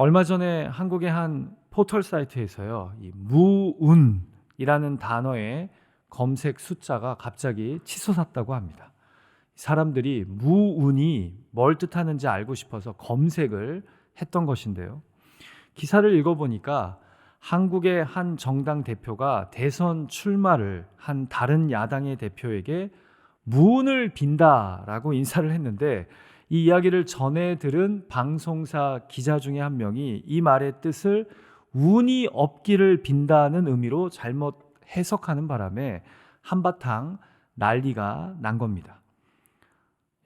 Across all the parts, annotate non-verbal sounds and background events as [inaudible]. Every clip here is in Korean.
얼마 전에 한국의 한 포털 사이트에서요, 이 무운이라는 단어의 검색 숫자가 갑자기 치솟았다고 합니다. 사람들이 무운이 뭘 뜻하는지 알고 싶어서 검색을 했던 것인데요. 기사를 읽어보니까 한국의 한 정당 대표가 대선 출마를 한 다른 야당의 대표에게 무운을 빈다라고 인사를 했는데 이 이야기를 전해 들은 방송사 기자 중에 한 명이 이 말의 뜻을 운이 없기를 빈다는 의미로 잘못 해석하는 바람에 한바탕 난리가 난 겁니다.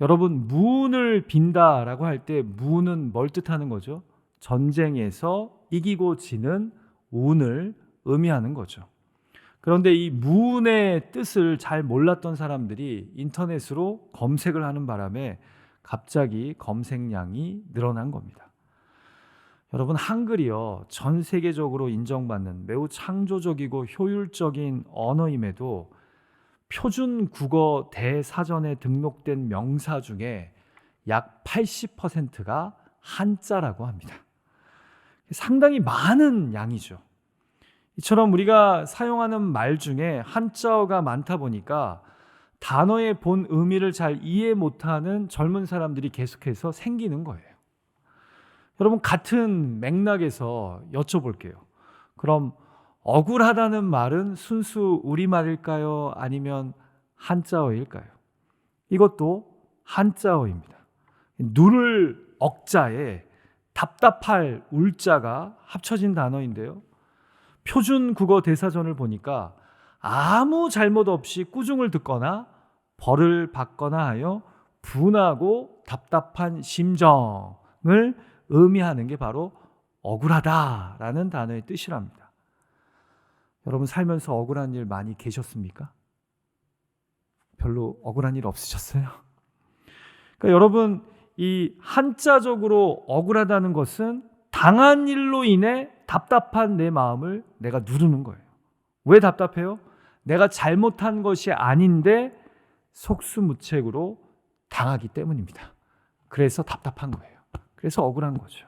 여러분, 무운을 빈다라고 할 때 무는 뭘 뜻하는 거죠? 전쟁에서 이기고 지는 운을 의미하는 거죠. 그런데 이 무운의 뜻을 잘 몰랐던 사람들이 인터넷으로 검색을 하는 바람에 갑자기 검색량이 늘어난 겁니다. 여러분 한글이요 전 세계적으로 인정받는 매우 창조적이고 효율적인 언어임에도 표준 국어 대사전에 등록된 명사 중에 약 80%가 한자라고 합니다. 상당히 많은 양이죠. 이처럼 우리가 사용하는 말 중에 한자어가 많다 보니까 단어의 본 의미를 잘 이해 못하는 젊은 사람들이 계속해서 생기는 거예요. 여러분 같은 맥락에서 여쭤볼게요. 그럼 억울하다는 말은 순수 우리말일까요? 아니면 한자어일까요? 이것도 한자어입니다. 누를 억자에 답답할 울자가 합쳐진 단어인데요. 표준 국어 대사전을 보니까 아무 잘못 없이 꾸중을 듣거나 벌을 받거나 하여 분하고 답답한 심정을 의미하는 게 바로 억울하다라는 단어의 뜻이랍니다. 여러분 살면서 억울한 일 많이 계셨습니까? 별로 억울한 일 없으셨어요? 그러니까 여러분 이 한자적으로 억울하다는 것은 당한 일로 인해 답답한 내 마음을 내가 누르는 거예요. 왜 답답해요? 내가 잘못한 것이 아닌데 속수무책으로 당하기 때문입니다. 그래서 답답한 거예요. 그래서 억울한 거죠.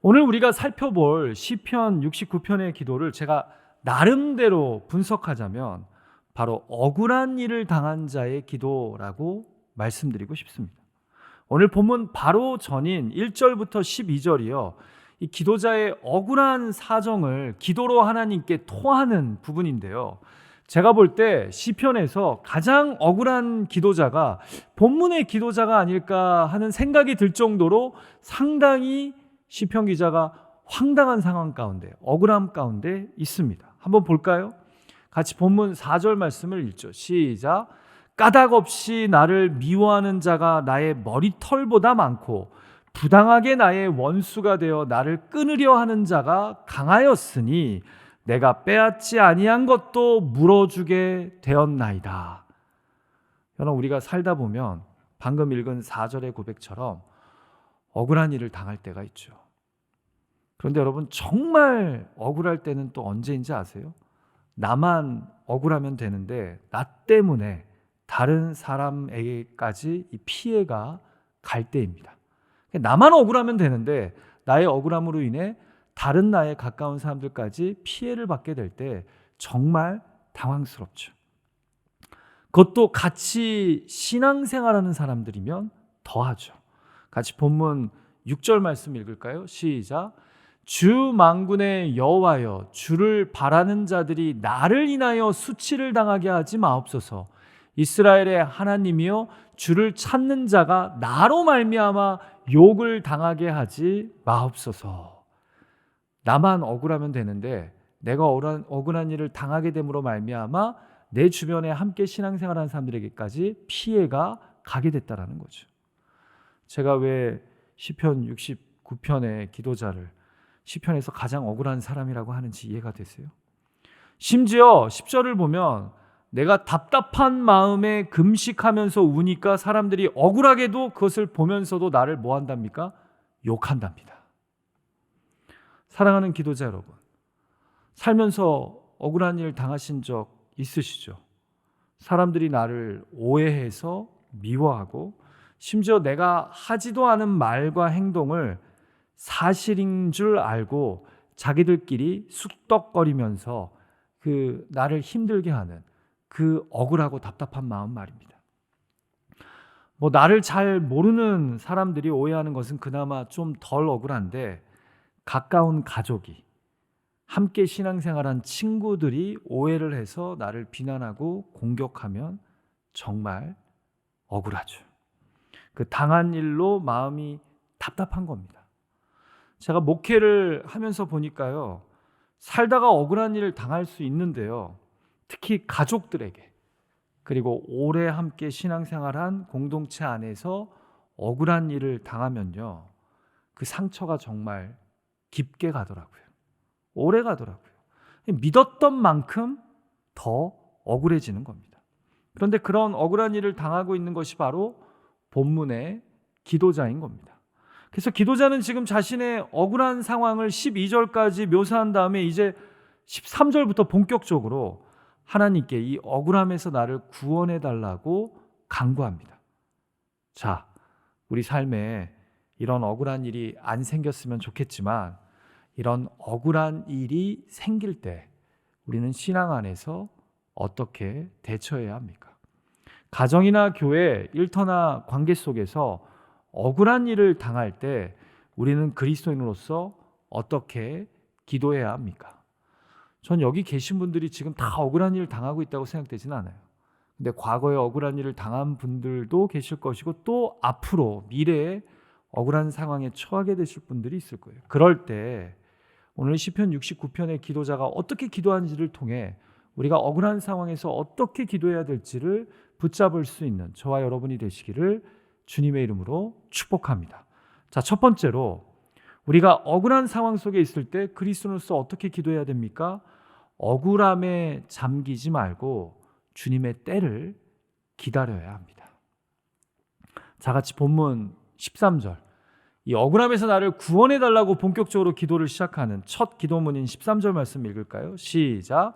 오늘 우리가 살펴볼 시편 69편의 기도를 제가 나름대로 분석하자면 바로 억울한 일을 당한 자의 기도라고 말씀드리고 싶습니다. 오늘 본문 바로 전인 1절부터 12절이요. 이 기도자의 억울한 사정을 기도로 하나님께 토하는 부분인데요. 제가 볼 때 시편에서 가장 억울한 기도자가 본문의 기도자가 아닐까 하는 생각이 들 정도로 상당히 시편 기자가 황당한 상황 가운데 억울함 가운데 있습니다. 한번 볼까요? 같이 본문 4절 말씀을 읽죠. 시작. 까닭 없이 나를 미워하는 자가 나의 머리털보다 많고 부당하게 나의 원수가 되어 나를 끊으려 하는 자가 강하였으니 내가 빼앗지 아니한 것도 물어주게 되었나이다. 여러분 우리가 살다 보면 방금 읽은 4절의 고백처럼 억울한 일을 당할 때가 있죠. 그런데 여러분 정말 억울할 때는 또 언제인지 아세요? 나만 억울하면 되는데 나 때문에 다른 사람에게까지 이 피해가 갈 때입니다. 나만 억울하면 되는데 나의 억울함으로 인해 다른 나의 가까운 사람들까지 피해를 받게 될 때 정말 당황스럽죠. 그것도 같이 신앙생활하는 사람들이면 더하죠. 같이 본문 6절 말씀 읽을까요? 시작. 주 망군의 여호와여 주를 바라는 자들이 나를 인하여 수치를 당하게 하지 마옵소서. 이스라엘의 하나님이여 주를 찾는 자가 나로 말미암아 욕을 당하게 하지 마옵소서. 나만 억울하면 되는데 내가 억울한, 억울한 일을 당하게 됨으로 말미암아 내 주변에 함께 신앙생활하는 사람들에게까지 피해가 가게 됐다라는 거죠. 제가 왜 시편 69편의 기도자를 시편에서 가장 억울한 사람이라고 하는지 이해가 되세요? 심지어 10절을 보면 내가 답답한 마음에 금식하면서 우니까 사람들이 억울하게도 그것을 보면서도 나를 뭐 한답니까? 욕한답니다. 사랑하는 기도자 여러분, 살면서 억울한 일 당하신 적 있으시죠? 사람들이 나를 오해해서 미워하고 심지어 내가 하지도 않은 말과 행동을 사실인 줄 알고 자기들끼리 쑥덕거리면서 그 나를 힘들게 하는 그 억울하고 답답한 마음 말입니다. 뭐 나를 잘 모르는 사람들이 오해하는 것은 그나마 좀 덜 억울한데 가까운 가족이 함께 신앙생활한 친구들이 오해를 해서 나를 비난하고 공격하면 정말 억울하죠. 그 당한 일로 마음이 답답한 겁니다. 제가 목회를 하면서 보니까요. 살다가 억울한 일을 당할 수 있는데요. 특히 가족들에게 그리고 오래 함께 신앙생활한 공동체 안에서 억울한 일을 당하면요. 그 상처가 정말 깊게 가더라고요. 오래 가더라고요. 믿었던 만큼 더 억울해지는 겁니다. 그런데 그런 억울한 일을 당하고 있는 것이 바로 본문의 기도자인 겁니다. 그래서 기도자는 지금 자신의 억울한 상황을 12절까지 묘사한 다음에 이제 13절부터 본격적으로 하나님께 이 억울함에서 나를 구원해 달라고 간구합니다. 자, 우리 삶에 이런 억울한 일이 안 생겼으면 좋겠지만 이런 억울한 일이 생길 때 우리는 신앙 안에서 어떻게 대처해야 합니까? 가정이나 교회, 일터나 관계 속에서 억울한 일을 당할 때 우리는 그리스도인으로서 어떻게 기도해야 합니까? 전 여기 계신 분들이 지금 다 억울한 일을 당하고 있다고 생각되지는 않아요. 근데 과거에 억울한 일을 당한 분들도 계실 것이고 또 앞으로 미래에 억울한 상황에 처하게 되실 분들이 있을 거예요. 그럴 때 오늘 시편 69편의 기도자가 어떻게 기도하는지를 통해 우리가 억울한 상황에서 어떻게 기도해야 될지를 붙잡을 수 있는 저와 여러분이 되시기를 주님의 이름으로 축복합니다. 자, 첫 번째로 우리가 억울한 상황 속에 있을 때 그리스도로서 어떻게 기도해야 됩니까? 억울함에 잠기지 말고 주님의 때를 기다려야 합니다. 자, 같이 본문 13절. 이 억울함에서 나를 구원해 달라고 본격적으로 기도를 시작하는 첫 기도문인 13절 말씀 읽을까요? 시작.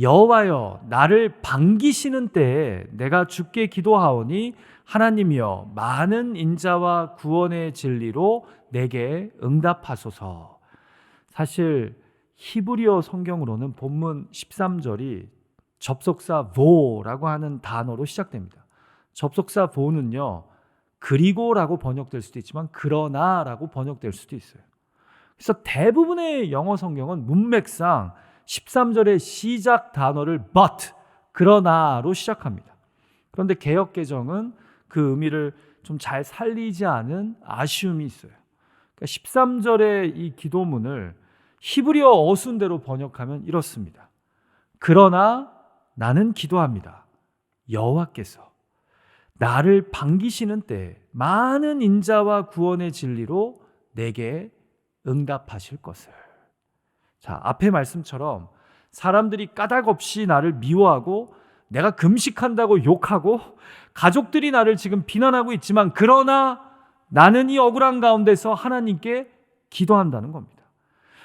여호와여 나를 반기시는 때에 내가 주께 기도하오니 하나님이여 많은 인자와 구원의 진리로 내게 응답하소서. 사실 히브리어 성경으로는 본문 13절이 접속사 vo라고 하는 단어로 시작됩니다. 접속사 vo는요. 그리고라고 번역될 수도 있지만 그러나라고 번역될 수도 있어요. 그래서 대부분의 영어 성경은 문맥상 13절의 시작 단어를 but 그러나로 시작합니다. 그런데 개역 개정은 그 의미를 좀 잘 살리지 않은 아쉬움이 있어요. 그러니까 13절의 이 기도문을 히브리어 어순대로 번역하면 이렇습니다. 그러나 나는 기도합니다. 여호와께서 나를 반기시는 때 많은 인자와 구원의 진리로 내게 응답하실 것을. 자, 앞의 말씀처럼 사람들이 까닭 없이 나를 미워하고 내가 금식한다고 욕하고 가족들이 나를 지금 비난하고 있지만 그러나 나는 이 억울한 가운데서 하나님께 기도한다는 겁니다.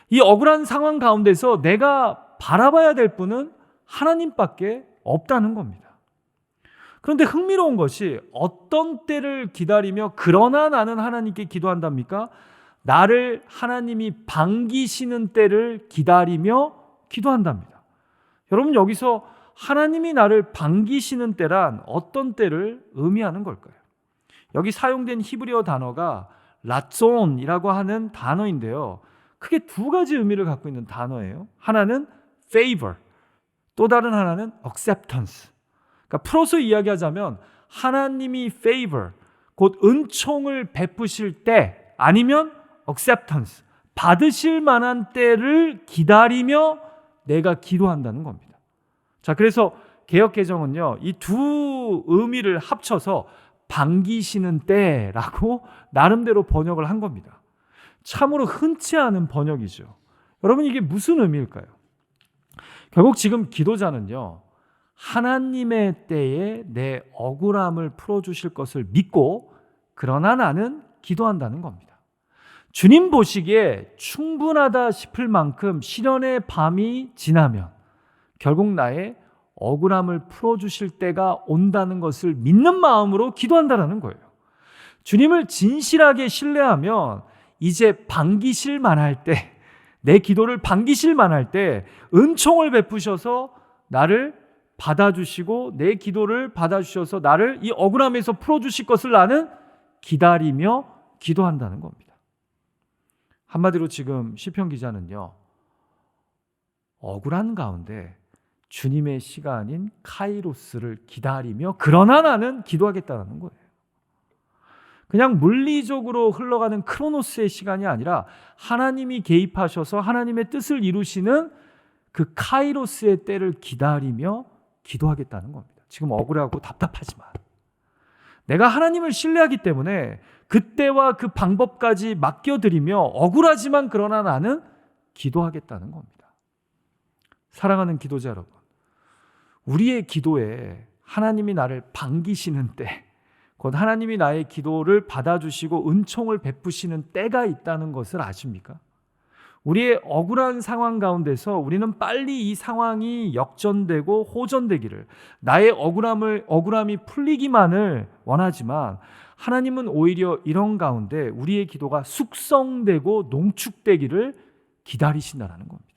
이 억울한 상황 가운데서 내가 바라봐야 될 분은 하나님밖에 없다는 겁니다. 그런데 흥미로운 것이 어떤 때를 기다리며 그러나 나는 하나님께 기도한답니까? 나를 하나님이 반기시는 때를 기다리며 기도한답니다. 여러분 여기서 하나님이 나를 반기시는 때란 어떤 때를 의미하는 걸까요? 여기 사용된 히브리어 단어가 라존이라고 하는 단어인데요. 크게 두 가지 의미를 갖고 있는 단어예요. 하나는 favor, 또 다른 하나는 acceptance. 그러니까 풀어서 이야기하자면 하나님이 favor, 곧 은총을 베푸실 때 아니면 acceptance, 받으실 만한 때를 기다리며 내가 기도한다는 겁니다. 자, 그래서 개혁 개정은요, 이 두 의미를 합쳐서 반기시는 때라고 [laughs] 나름대로 번역을 한 겁니다. 참으로 흔치 않은 번역이죠. 여러분 이게 무슨 의미일까요? 결국 지금 기도자는요. 하나님의 때에 내 억울함을 풀어 주실 것을 믿고 그러나 나는 기도한다는 겁니다. 주님 보시기에 충분하다 싶을 만큼 시련의 밤이 지나면 결국 나의 억울함을 풀어 주실 때가 온다는 것을 믿는 마음으로 기도한다는 거예요. 주님을 진실하게 신뢰하면 이제 반기실 만할 때, 내 기도를 반기실 만할 때 은총을 베푸셔서 나를 받아주시고 내 기도를 받아주셔서 나를 이 억울함에서 풀어주실 것을 나는 기다리며 기도한다는 겁니다. 한마디로 지금 시편 기자는요, 억울한 가운데 주님의 시간인 카이로스를 기다리며 그러나 나는 기도하겠다는 거예요. 그냥 물리적으로 흘러가는 크로노스의 시간이 아니라 하나님이 개입하셔서 하나님의 뜻을 이루시는 그 카이로스의 때를 기다리며 기도하겠다는 겁니다. 지금 억울하고 답답하지만 내가 하나님을 신뢰하기 때문에 그때와 그 방법까지 맡겨드리며 억울하지만 그러나 나는 기도하겠다는 겁니다. 사랑하는 기도자 여러분, 우리의 기도에 하나님이 나를 반기시는 때, 곧 하나님이 나의 기도를 받아주시고 은총을 베푸시는 때가 있다는 것을 아십니까? 우리의 억울한 상황 가운데서 우리는 빨리 이 상황이 역전되고 호전되기를 나의 억울함을 억울함이 풀리기만을 원하지만 하나님은 오히려 이런 가운데 우리의 기도가 숙성되고 농축되기를 기다리신다라는 겁니다.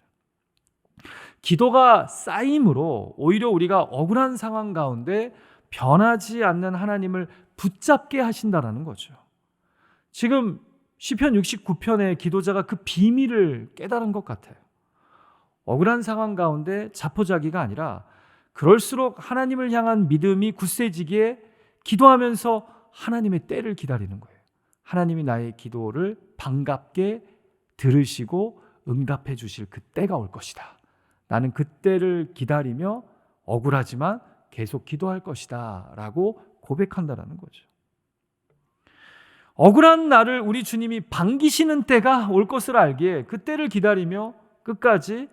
기도가 쌓임으로 오히려 우리가 억울한 상황 가운데 변하지 않는 하나님을 붙잡게 하신다라는 거죠. 지금 시편 69편의 기도자가 그 비밀을 깨달은 것 같아요. 억울한 상황 가운데 자포자기가 아니라 그럴수록 하나님을 향한 믿음이 굳세지기에 기도하면서 하나님의 때를 기다리는 거예요. 하나님이 나의 기도를 반갑게 들으시고 응답해 주실 그 때가 올 것이다. 나는 그 때를 기다리며 억울하지만 계속 기도할 것이다. 라고 고백한다라는 거죠. 억울한 나를 우리 주님이 반기시는 때가 올 것을 알기에 그때를 기다리며 끝까지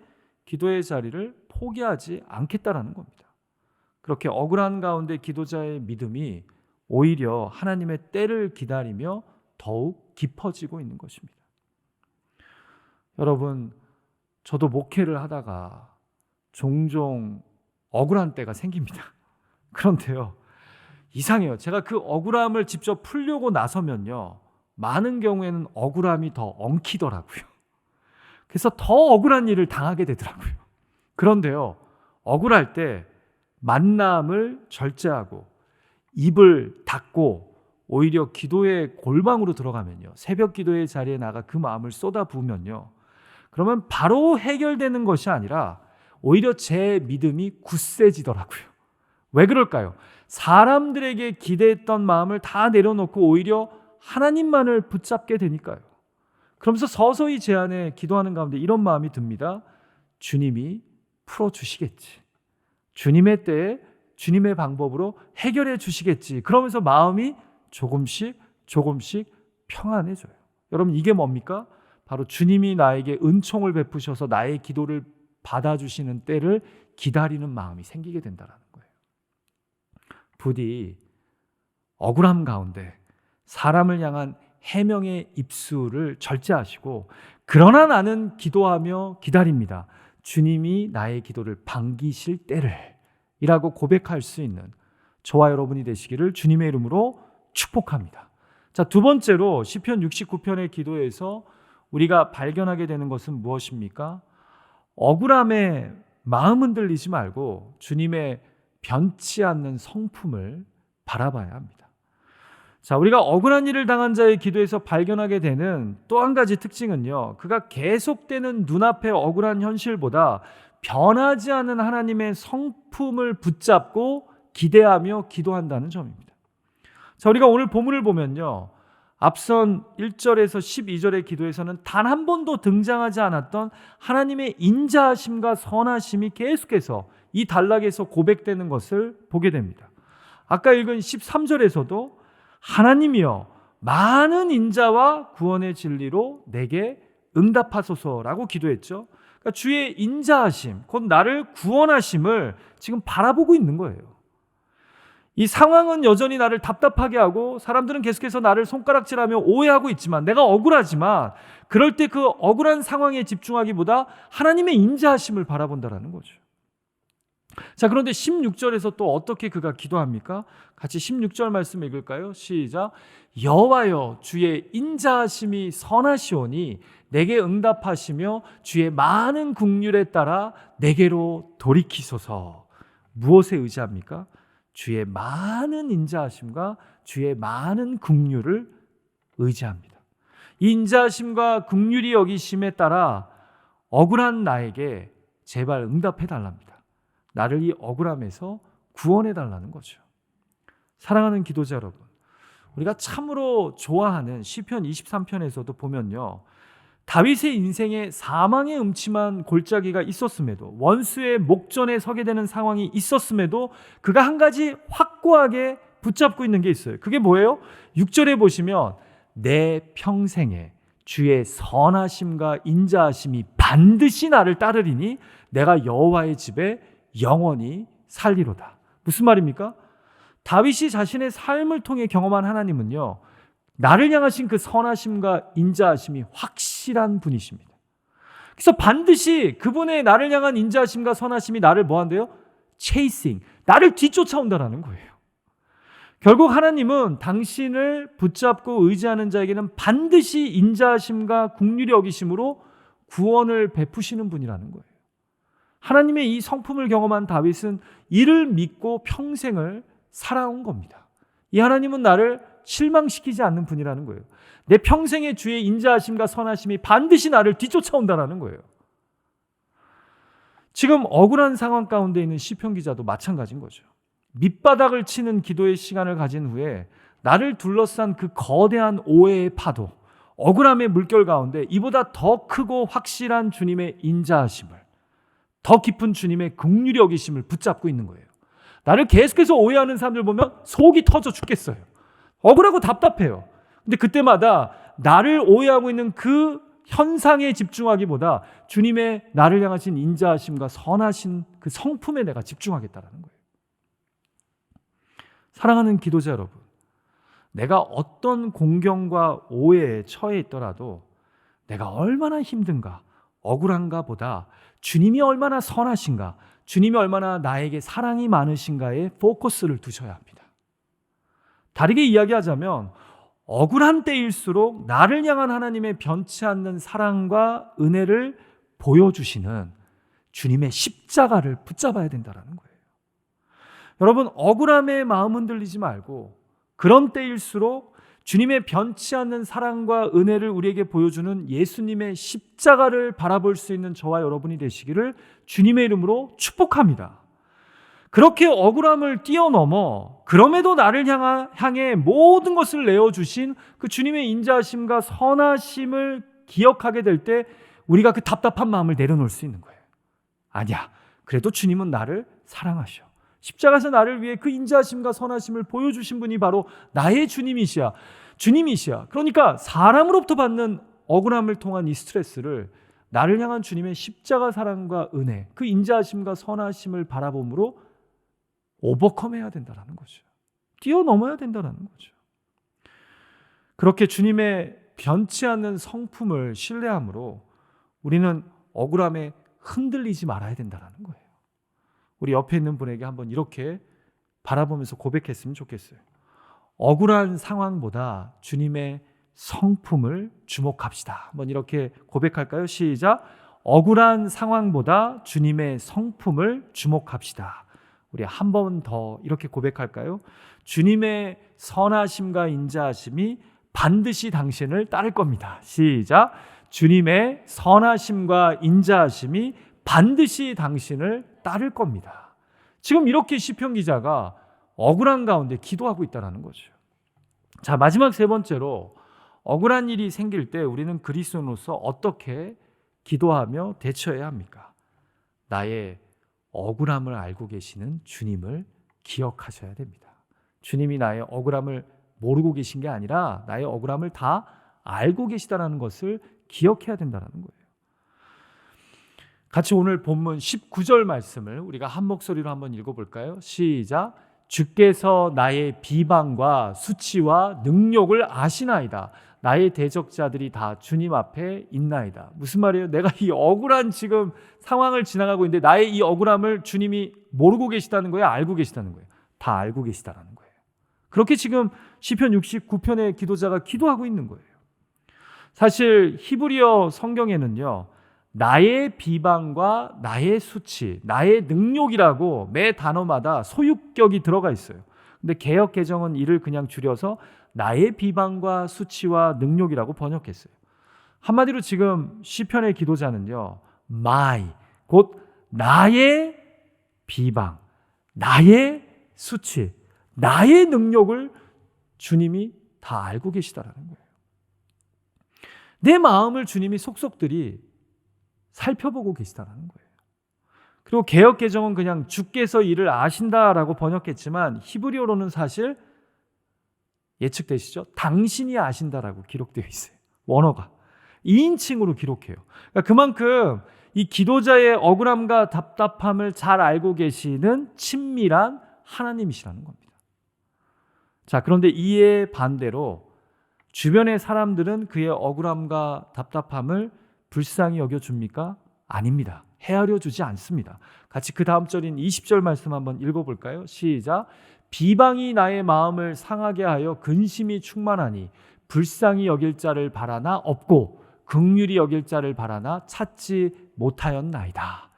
기도의 자리를 포기하지 않겠다라는 겁니다. 그렇게 억울한 가운데 기도자의 믿음이 오히려 하나님의 때를 기다리며 더욱 깊어지고 있는 것입니다. 여러분, 저도 목회를 하다가 종종 억울한 때가 생깁니다. [laughs] 그런데요, 이상해요. 제가 그 억울함을 직접 풀려고 나서면요, 많은 경우에는 억울함이 더 엉키더라고요. 그래서 더 억울한 일을 당하게 되더라고요. 그런데요, 억울할 때 만남을 절제하고 입을 닫고 오히려 기도의 골방으로 들어가면요. 새벽 기도의 자리에 나가 그 마음을 쏟아 부으면요. 그러면 바로 해결되는 것이 아니라 오히려 제 믿음이 굳세지더라고요. 왜 그럴까요? 사람들에게 기대했던 마음을 다 내려놓고 오히려 하나님만을 붙잡게 되니까요. 그러면서 서서히 제 안에 기도하는 가운데 이런 마음이 듭니다. 주님이 풀어주시겠지. 주님의 때에 주님의 방법으로 해결해 주시겠지. 그러면서 마음이 조금씩 조금씩 평안해져요. 여러분 이게 뭡니까? 바로 주님이 나에게 은총을 베푸셔서 나의 기도를 받아주시는 때를 기다리는 마음이 생기게 거예요. 부디 억울함 가운데 사람을 향한 해명의 입술을 절제하시고 그러나 나는 기도하며 기다립니다. 주님이 나의 기도를 반기실 때를 이라고 고백할 수 있는 저와 여러분이 되시기를 주님의 이름으로 축복합니다. 자, 두 번째로 시편 69편의 기도에서 우리가 발견하게 되는 것은 무엇입니까? 억울함에 마음 흔들리지 말고 주님의 변치 않는 성품을 바라봐야 합니다. 자, 우리가 억울한 일을 당한 자의 기도에서 발견하게 되는 또 한 가지 특징은요. 그가 계속되는 눈앞의 억울한 현실보다 변하지 않는 하나님의 성품을 붙잡고 기대하며 기도한다는 점입니다. 자, 우리가 오늘 본문을 보면요. 앞선 1절에서 12절의 기도에서는 단 한 번도 등장하지 않았던 하나님의 인자하심과 선하심이 계속해서 이 단락에서 고백되는 것을 보게 됩니다. 아까 읽은 13절에서도 하나님이여 많은 인자와 구원의 진리로 내게 응답하소서라고 기도했죠. 그러니까 주의 인자하심, 곧 나를 구원하심을 지금 바라보고 있는 거예요. 이 상황은 여전히 나를 답답하게 하고 사람들은 계속해서 나를 손가락질하며 오해하고 있지만 내가 억울하지만 그럴 때 그 억울한 상황에 집중하기보다 하나님의 인자하심을 바라본다라는 거죠. 자, 그런데 16절에서 또 어떻게 그가 기도합니까? 같이 16절 말씀 읽을까요? 시작. 여호와여 주의 인자하심이 선하시오니 내게 응답하시며 주의 많은 국률에 따라 내게로 돌이키소서. 무엇에 의지합니까? 주의 많은 인자하심과 주의 많은 국률을 의지합니다. 인자하심과 국률이 여기심에 따라 억울한 나에게 제발 응답해 달랍니다. 나를 이 억울함에서 구원해 달라는 거죠. 사랑하는 기도자 여러분, 우리가 참으로 좋아하는 시편 23편에서도 보면요. 다윗의 인생에 사망의 음침한 골짜기가 있었음에도 원수의 목전에 서게 되는 상황이 있었음에도 그가 한 가지 확고하게 붙잡고 있는 게 있어요. 그게 뭐예요? 6절에 보시면 내 평생에 주의 선하심과 인자하심이 반드시 나를 따르리니 내가 여호와의 집에 영원히 살리로다. 무슨 말입니까? 다윗이 자신의 삶을 통해 경험한 하나님은요. 나를 향하신 그 선하심과 인자하심이 확 실한 분이십니다. 그래서 반드시 그분의 나를 향한 인자하심과 선하심이 나를 뭐 한대요? 체이싱. 나를 뒤쫓아온다라는 거예요. 결국 하나님은 당신을 붙잡고 의지하는 자에게는 반드시 인자하심과 국률이 여기심으로 구원을 베푸시는 분이라는 거예요. 하나님의 이 성품을 경험한 다윗은 이를 믿고 평생을 살아온 겁니다. 이 하나님은 나를 실망시키지 않는 분이라는 거예요. 내 평생의 주의 인자하심과 선하심이 반드시 나를 뒤쫓아온다라는 거예요. 지금 억울한 상황 가운데 있는 시편 기자도 마찬가지인 거죠. 밑바닥을 치는 기도의 시간을 가진 후에 나를 둘러싼 그 거대한 오해의 파도, 억울함의 물결 가운데 이보다 더 크고 확실한 주님의 인자하심을, 더 깊은 주님의 긍휼히 여기심을 붙잡고 있는 거예요. 나를 계속해서 오해하는 사람들 보면 속이 터져 죽겠어요. 억울하고 답답해요. 근데 그때마다 나를 오해하고 있는 그 현상에 집중하기보다 주님의 나를 향하신 인자하심과 선하신 그 성품에 내가 집중하겠다라는 거예요. 사랑하는 기도자 여러분, 내가 어떤 공경과 오해에 처해 있더라도 내가 얼마나 힘든가, 억울한가 보다 주님이 얼마나 선하신가, 주님이 얼마나 나에게 사랑이 많으신가에 포커스를 두셔야 합니다. 다르게 이야기하자면 억울한 때일수록 나를 향한 하나님의 변치 않는 사랑과 은혜를 보여주시는 주님의 십자가를 붙잡아야 된다는 거예요. 여러분, 억울함에 마음 흔들리지 말고 그런 때일수록 주님의 변치 않는 사랑과 은혜를 우리에게 보여주는 예수님의 십자가를 바라볼 수 있는 저와 여러분이 되시기를 주님의 이름으로 축복합니다. 그렇게 억울함을 뛰어넘어 그럼에도 나를 향해 모든 것을 내어주신 그 주님의 인자하심과 선하심을 기억하게 될 때 우리가 그 답답한 마음을 내려놓을 수 있는 거예요. 아니야. 그래도 주님은 나를 사랑하셔. 십자가에서 나를 위해 그 인자하심과 선하심을 보여주신 분이 바로 나의 주님이시야. 주님이시야. 그러니까 사람으로부터 받는 억울함을 통한 이 스트레스를 나를 향한 주님의 십자가 사랑과 은혜, 그 인자하심과 선하심을 바라봄으로 오버컴해야 된다는 거죠. 뛰어넘어야 된다는 거죠. 그렇게 주님의 변치 않는 성품을 신뢰함으로 우리는 억울함에 흔들리지 말아야 된다는 거예요. 우리 옆에 있는 분에게 한번 이렇게 바라보면서 고백했으면 좋겠어요. 억울한 상황보다 주님의 성품을 주목합시다. 한번 이렇게 고백할까요? 시작. 억울한 상황보다 주님의 성품을 주목합시다. 우리 한 번 더 이렇게 고백할까요? 주님의 선하심과 인자하심이 반드시 당신을 따를 겁니다. 시작. 주님의 선하심과 인자하심이 반드시 당신을 따를 겁니다. 지금 이렇게 시편 기자가 억울한 가운데 기도하고 있다라는 거죠. 자, 마지막 세 번째로 억울한 일이 생길 때 우리는 그리스도로서 어떻게 기도하며 대처해야 합니까? 나의 억울함을 알고 계시는 주님을 기억하셔야 됩니다. 주님이 나의 억울함을 모르고 계신 게 아니라 나의 억울함을 다 알고 계시다라는 것을 기억해야 된다는 거예요. 같이 오늘 본문 19절 말씀을 우리가 한 목소리로 한번 읽어 볼까요? 시작. 주께서 나의 비방과 수치와 능력을 아시나이다. 나의 대적자들이 다 주님 앞에 있나이다. 무슨 말이에요? 내가 이 억울한 지금 상황을 지나가고 있는데 나의 이 억울함을 주님이 모르고 계시다는 거예요? 알고 계시다는 거예요? 다 알고 계시다라는 거예요. 그렇게 지금 시편 69편의 기도자가 기도하고 있는 거예요. 사실 히브리어 성경에는요. 나의 비방과 나의 수치, 나의 능욕이라고 매 단어마다 소유격이 들어가 있어요. 근데 개혁 개정은 이를 그냥 줄여서 나의 비방과 수치와 능욕이라고 번역했어요. 한마디로 지금 시편의 기도자는요. my 곧 나의 비방, 나의 수치, 나의 능력을 주님이 다 알고 계시다라는 거예요. 내 마음을 주님이 속속들이 살펴보고 계시다라는 거예요. 그리고 개혁 개정은 그냥 주께서 이를 아신다라고 번역했지만 히브리어로는 사실 예측되시죠? 당신이 아신다라고 기록되어 있어요. 원어가 2인칭으로 기록해요. 그러니까 그만큼 이 기도자의 억울함과 답답함을 잘 알고 계시는 친밀한 하나님이시라는 겁니다. 자, 그런데 이에 반대로 주변의 사람들은 그의 억울함과 답답함을 불쌍히 여겨 줍니까? 아닙니다. 헤아려 주지 않습니다. 같이 그 다음 절인 20절 말씀 한번 읽어 볼까요? 시작. 비방이 나의 마음을 상하게 하여 근심이 충만하니 불쌍히 여길 자를 바라나 없고 극률이 여길 자를 바라나 찾지 못하였나이다.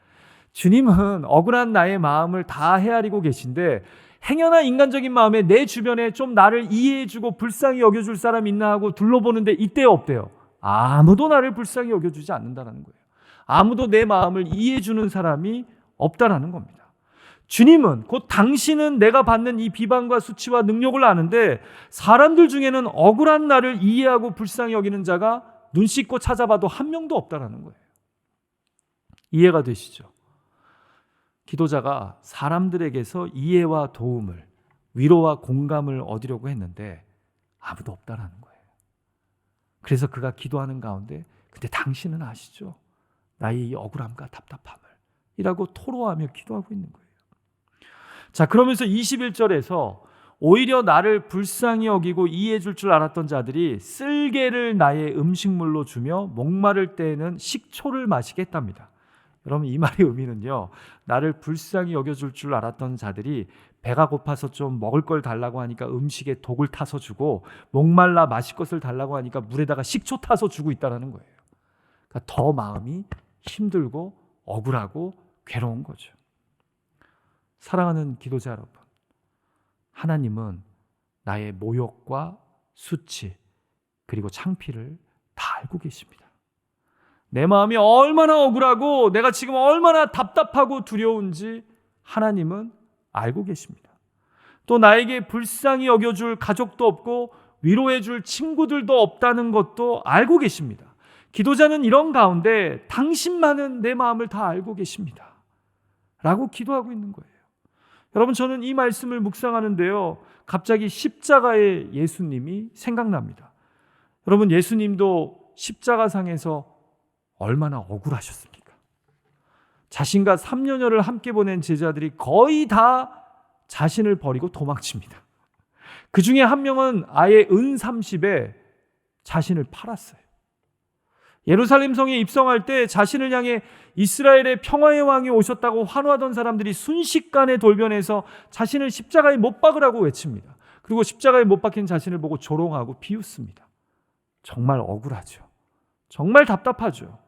주님은 억울한 나의 마음을 다 헤아리고 계신데 행여나 인간적인 마음에 내 주변에 좀 나를 이해해주고 불쌍히 여겨줄 사람 있나 하고 둘러보는데 이때 없대요. 아무도 나를 불쌍히 여겨주지 않는다는 거예요. 아무도 내 마음을 이해해 주는 사람이 없다라는 겁니다. 주님은 곧 당신은 내가 받는 이 비방과 수치와 능력을 아는데 사람들 중에는 억울한 나를 이해하고 불쌍히 여기는 자가 눈 씻고 찾아봐도 한 명도 없다라는 거예요. 이해가 되시죠? 기도자가 사람들에게서 이해와 도움을 위로와 공감을 얻으려고 했는데 아무도 없다라는 거예요. 그래서 그가 기도하는 가운데 근데 당신은 아시죠? 나의 이 억울함과 답답함을 이라고 토로하며 기도하고 있는 거예요. 자, 그러면서 21절에서 오히려 나를 불쌍히 여기고 이해해 줄 줄 알았던 자들이 쓸개를 나의 음식물로 주며 목마를 때에는 식초를 마시겠답니다. 여러분 이 말의 의미는요. 나를 불쌍히 여겨 줄 줄 알았던 자들이 배가 고파서 좀 먹을 걸 달라고 하니까 음식에 독을 타서 주고 목말라 마실 것을 달라고 하니까 물에다가 식초 타서 주고 있다라는 거예요. 그러니까 더 마음이 힘들고 억울하고 괴로운 거죠. 사랑하는 기도자 여러분, 하나님은 나의 모욕과 수치 그리고 창피를 다 알고 계십니다. 내 마음이 얼마나 억울하고 내가 지금 얼마나 답답하고 두려운지 하나님은 알고 계십니다. 또 나에게 불쌍히 여겨줄 가족도 없고 위로해줄 친구들도 없다는 것도 알고 계십니다. 기도자는 이런 가운데 당신만은 내 마음을 다 알고 계십니다. 라고 기도하고 있는 거예요. 여러분, 저는 이 말씀을 묵상하는데요. 갑자기 십자가의 예수님이 생각납니다. 여러분, 예수님도 십자가상에서 얼마나 억울하셨습니까? 자신과 3년여를 함께 보낸 제자들이 거의 다 자신을 버리고 도망칩니다. 그 중에 한 명은 아예 은 30에 자신을 팔았어요. 예루살렘 성에 입성할 때 자신을 향해 이스라엘의 평화의 왕이 오셨다고 환호하던 사람들이 순식간에 돌변해서 자신을 십자가에 못 박으라고 외칩니다. 그리고 십자가에 못 박힌 자신을 보고 조롱하고 비웃습니다. 정말 억울하죠. 정말 답답하죠.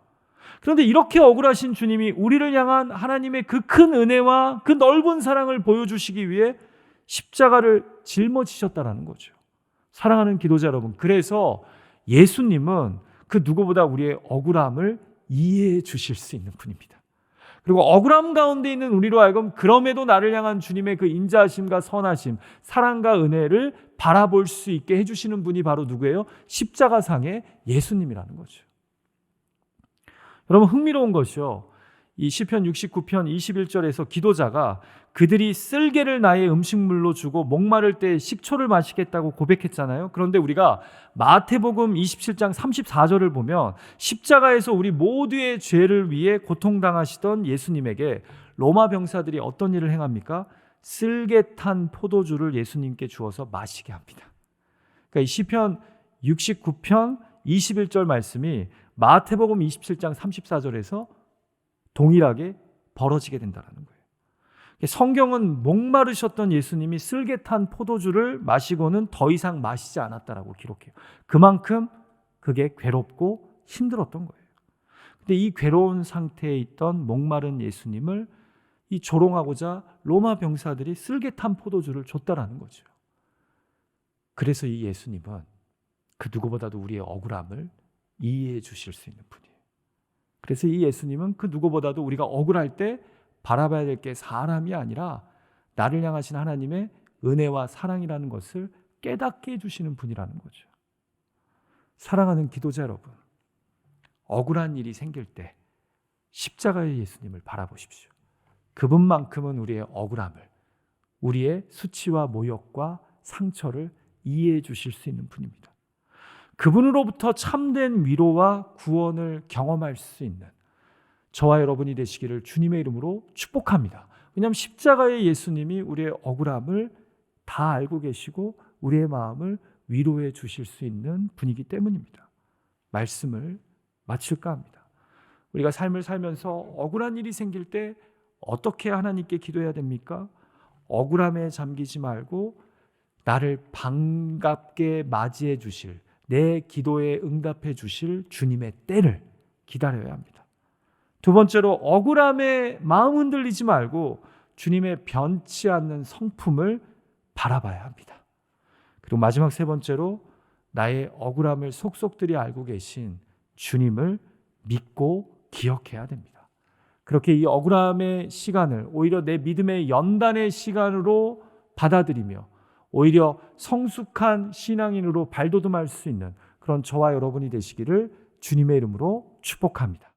그런데 이렇게 억울하신 주님이 우리를 향한 하나님의 그 큰 은혜와 그 넓은 사랑을 보여주시기 위해 십자가를 짊어지셨다라는 거죠. 사랑하는 기도자 여러분, 그래서 예수님은 그 누구보다 우리의 억울함을 이해해 주실 수 있는 분입니다. 그리고 억울함 가운데 있는 우리로 하여금 그럼에도 나를 향한 주님의 그 인자하심과 선하심, 사랑과 은혜를 바라볼 수 있게 해주시는 분이 바로 누구예요? 십자가상의 예수님이라는 거죠. 여러분 흥미로운 것이요. 이 시편 69편 21절에서 기도자가 그들이 쓸개를 나의 음식물로 주고 목마를 때 식초를 마시겠다고 고백했잖아요. 그런데 우리가 마태복음 27장 34절을 보면 십자가에서 우리 모두의 죄를 위해 고통당하시던 예수님에게 로마 병사들이 어떤 일을 행합니까? 쓸개 탄 포도주를 예수님께 주어서 마시게 합니다. 그러니까 이 시편 69편 21절 말씀이 마태복음 27장 34절에서 동일하게 벌어지게 된다는 거예요. 성경은 목마르셨던 예수님이 쓸개 탄 포도주를 마시고는 더 이상 마시지 않았다라고 기록해요. 그만큼 그게 괴롭고 힘들었던 거예요. 근데 이 괴로운 상태에 있던 목마른 예수님을 이 조롱하고자 로마 병사들이 쓸개 탄 포도주를 줬다라는 거죠. 그래서 이 예수님은 그 누구보다도 우리의 억울함을 이해해 주실 수 있는 분이에요. 그래서 이 예수님은 그 누구보다도 우리가 억울할 때 바라봐야 될 게 사람이 아니라 나를 향하신 하나님의 은혜와 사랑이라는 것을 깨닫게 해주시는 분이라는 거죠. 사랑하는 기도자 여러분, 억울한 일이 생길 때 십자가의 예수님을 바라보십시오. 그분만큼은 우리의 억울함을, 우리의 수치와 모욕과 상처를 이해해 주실 수 있는 분입니다. 그분으로부터 참된 위로와 구원을 경험할 수 있는 저와 여러분이 되시기를 주님의 이름으로 축복합니다. 왜냐하면 십자가의 예수님이 우리의 억울함을 다 알고 계시고 우리의 마음을 위로해 주실 수 있는 분이기 때문입니다. 말씀을 마칠까 합니다. 우리가 삶을 살면서 억울한 일이 생길 때 어떻게 하나님께 기도해야 됩니까? 억울함에 잠기지 말고 나를 반갑게 맞이해 주실 내 기도에 응답해 주실 주님의 때를 기다려야 합니다. 두 번째로 억울함에 마음 흔들리지 말고 주님의 변치 않는 성품을 바라봐야 합니다. 그리고 마지막 세 번째로 나의 억울함을 속속들이 알고 계신 주님을 믿고 기억해야 됩니다. 그렇게 이 억울함의 시간을 오히려 내 믿음의 연단의 시간으로 받아들이며 오히려 성숙한 신앙인으로 발돋움할 수 있는 그런 저와 여러분이 되시기를 주님의 이름으로 축복합니다.